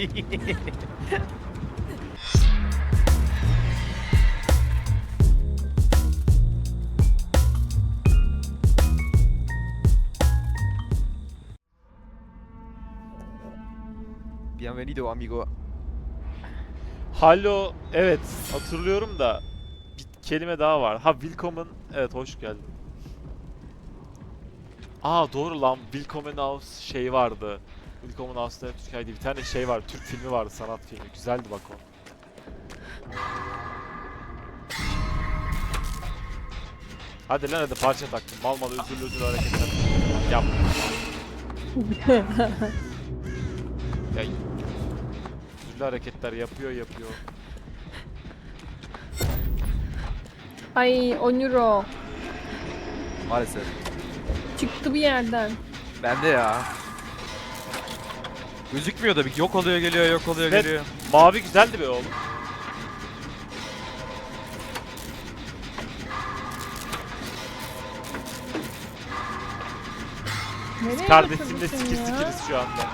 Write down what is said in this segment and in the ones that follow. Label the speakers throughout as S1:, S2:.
S1: Bienvenido amigo.
S2: Hallo, evet hatırlıyorum da bir kelime daha var. Ha Willkommen, evet hoş geldin. Aa doğru lan Willkommen aus şey vardı. Willkommen aus der Türkiye diye bir tane şey var. Türk filmi vardı, sanat filmi. Güzeldi bak o. Hadi lan hadi parça taktım. Mal mal özürlü özürlü hareketler. Yap. ya, özürlü hareketler yapıyor yapıyor.
S3: Ay 10 euro.
S1: Maalesef.
S3: Çıktı bir yerden.
S1: Bende ya. Gözükmüyor da bir yok oluyor geliyor yok oluyor
S2: Evet.
S1: geliyor.
S2: Mavi güzeldi be oğlum.
S3: Nereye
S2: Kardeşimle
S3: götürdün
S2: sikir
S3: ya?
S2: sikiriz şu anda.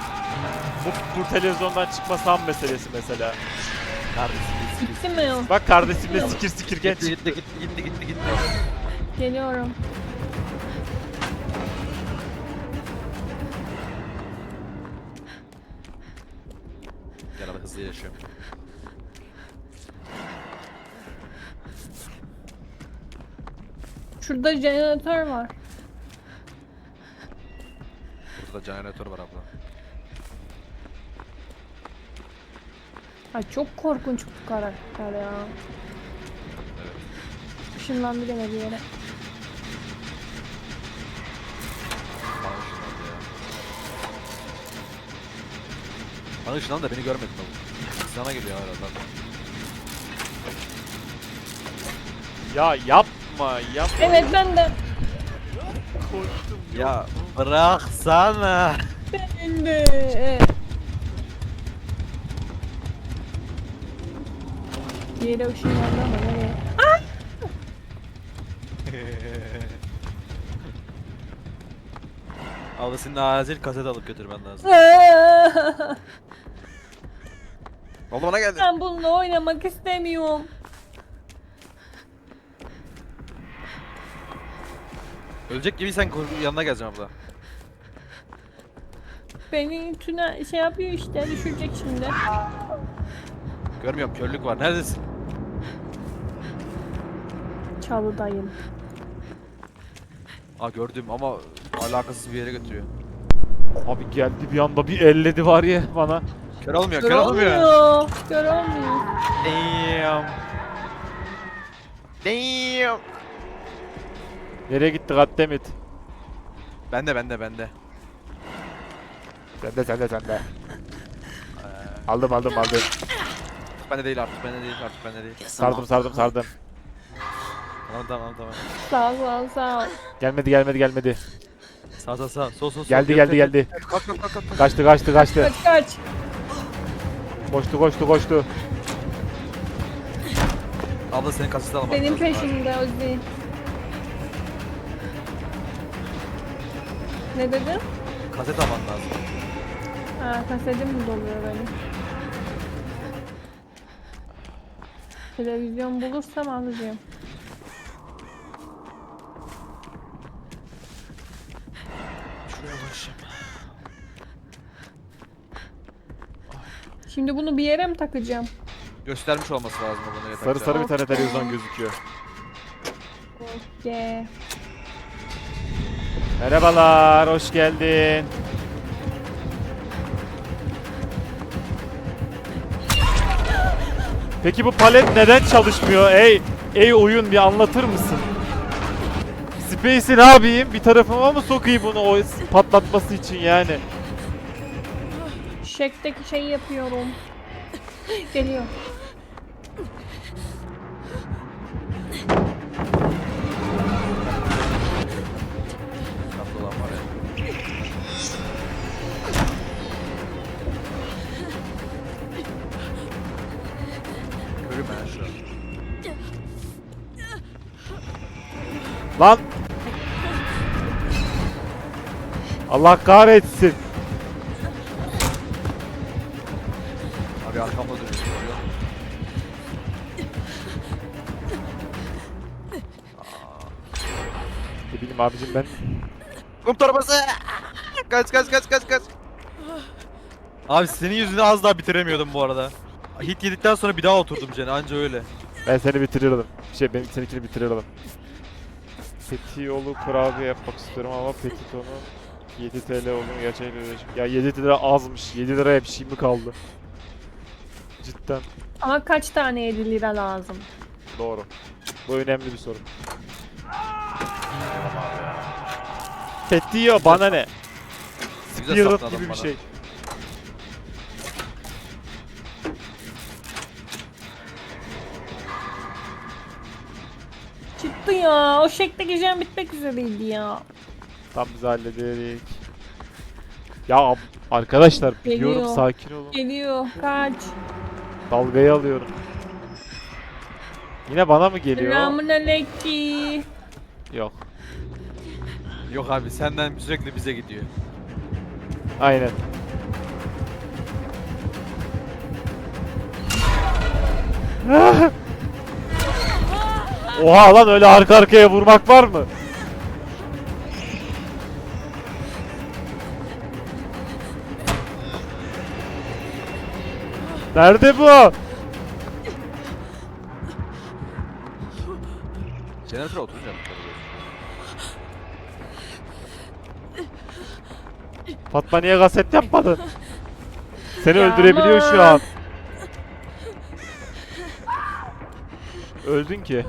S2: Bu, bu televizyondan çıkmasam meselesi mesela.
S1: Kardeşim.
S3: Gitti mi o?
S2: Bak kardeşimle sikir sikir geç.
S1: Gitti gitti gitti gitti gitti gitti.
S3: Geliyorum.
S1: Hızlı yaşıyorum.
S3: Şurada jeneratör var.
S1: Burada jeneratör var abla.
S3: Ay çok korkunç bu karakter ya. Işınlandı gene bir yere.
S1: Bana ışınlandı da beni görmedi tavuk. Sana geliyor herhalde.
S2: Ya yapma yapma.
S3: Evet ben de.
S2: Korktum
S1: Ya bıraksana.
S3: Ben de. Yere ışınlandı ama nereye?
S1: Abla senin acil kaset alıp götürmen lazım. Oldu bana geldi.
S3: ben bununla oynamak istemiyorum.
S1: Ölecek gibi sen yanına geleceğim abla.
S3: Beni tüne şey yapıyor işte düşürecek şimdi.
S1: Görmüyorum körlük var. Neredesin?
S3: Çalıdayım.
S1: Aa gördüm ama alakasız bir yere götürüyor.
S2: Abi geldi bir anda bir elledi var ya bana.
S1: Kör olmuyor,
S3: Kör
S1: kör olmuyor.
S3: olmuyor. Kör olmuyor.
S1: Damn. Damn.
S2: Nereye gitti Gaddemit?
S1: Bende bende bende.
S2: Sende sende sende.
S1: Ee,
S2: Aldım aldım aldım.
S1: bende değil artık bende değil artık bende değil.
S2: Sardım sardım sardım.
S1: Tamam tamam tamam.
S3: Sağ ol sağ ol sağ ol.
S2: Gelmedi gelmedi gelmedi.
S1: Sağ sağ sağ sol sol sol.
S2: Geldi
S1: Gel,
S2: geldi
S1: gel,
S2: geldi.
S1: gel. Kalk kalk kalk kalk.
S2: Kaçtı kaçtı kaçtı.
S3: Kaç kaç.
S2: Koştu koştu koştu.
S1: Abla senin kaseti almak
S3: Benim peşimde Özdi. Ne dedin?
S1: Kaset alman lazım.
S3: Ha kasetim mi doluyor benim? Televizyon bulursam alacağım.
S1: Ulaşayım.
S3: Şimdi bunu bir yere mi takacağım?
S1: Göstermiş olması lazım bunu
S2: Sarı sarı bir tane televizyon gözüküyor.
S3: Okey.
S2: Merhabalar, hoş geldin. Peki bu palet neden çalışmıyor? Ey, ey oyun bir anlatır mısın? Space'i ne yapayım? Bir tarafıma mı sokayım bunu o patlatması için yani?
S3: Şekteki şeyi yapıyorum. Geliyor.
S1: Kaplı
S2: Allah kahretsin.
S1: arkamda dönüyor.
S2: Ne bileyim abicim ben
S1: Kum torbası! Kaç kaç kaç kaç kaç. Abi senin yüzünden az daha bitiremiyordum bu arada. Hit yedikten sonra bir daha oturdum Cene anca öyle.
S2: ben seni bitirirdim. Şey benim seninkini bitirirdim. Petiyolu kurabiye yapmak istiyorum ama Petito'nun 7 TL olduğunu gerçekten öğreneceğim. Ya 7 lira azmış. 7 liraya bir şey mi kaldı? Cidden
S3: Ama kaç tane 7 lira lazım?
S2: doğru. Bu önemli bir soru. Petiyo bana ne?
S1: Güzel
S2: Spirit
S1: sapladın
S2: gibi bir
S1: bana.
S2: şey.
S3: Çıktı ya. O şekteki jam bitmek üzereydi ya.
S2: Tam biz halledik. Ya arkadaşlar biliyorum
S3: Geliyor.
S2: sakin olun.
S3: Geliyor. Kaç.
S2: Dalgayı alıyorum. Yine bana mı geliyor?
S3: Selamun aleyküm.
S2: Yok.
S1: Yok abi senden sürekli bize gidiyor.
S2: Aynen. Oha lan öyle arka arkaya vurmak var mı? Nerede bu?
S1: Jennifer oturunca mı?
S2: Fatma niye kaset yapmadın? Seni
S3: Ya
S2: öldürebiliyor şu an. Öldün ki.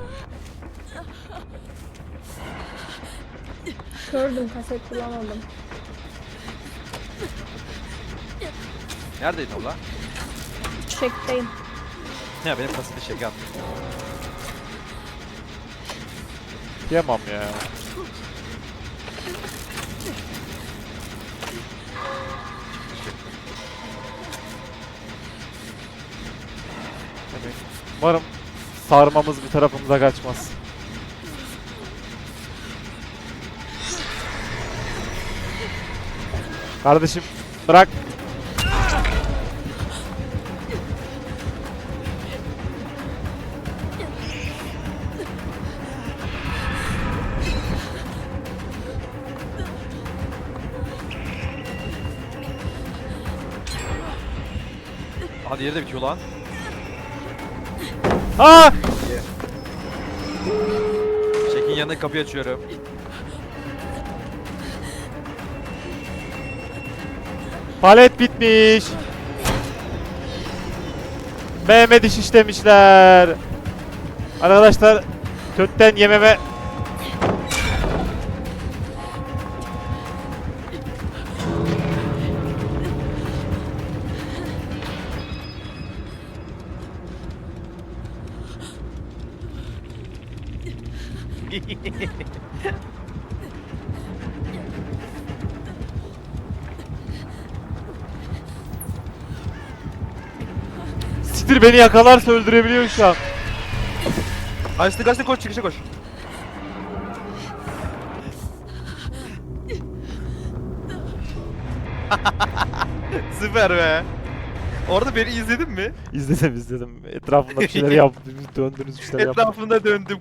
S3: Kördüm kaset bulamadım.
S1: Neredeydin abla?
S3: Şekteyim.
S1: Ya benim kasete şaka yaptım.
S2: Yemem ya. Evet. Umarım sarmamız bir tarafımıza kaçmaz. Kardeşim bırak.
S1: Hadi yerde bitiyor lan.
S2: Ha!
S1: Çekin yanındaki kapıyı açıyorum.
S2: Palet bitmiş. Mehmet iş işlemişler. Arkadaşlar kötten yememe Siktir beni yakalarsa öldürebiliyor şu an.
S1: Kaçtı kaçtı koş çıkışa koş. Süper be. Orada beni izledin mi?
S2: İzledim izledim. Etrafımda bir şeyler yaptınız, döndünüz bir şeyler yaptınız.
S1: Etrafında döndüm.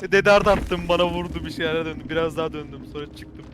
S1: Dedard attım bana vurdu bir şeyler döndüm. Biraz daha döndüm sonra çıktım.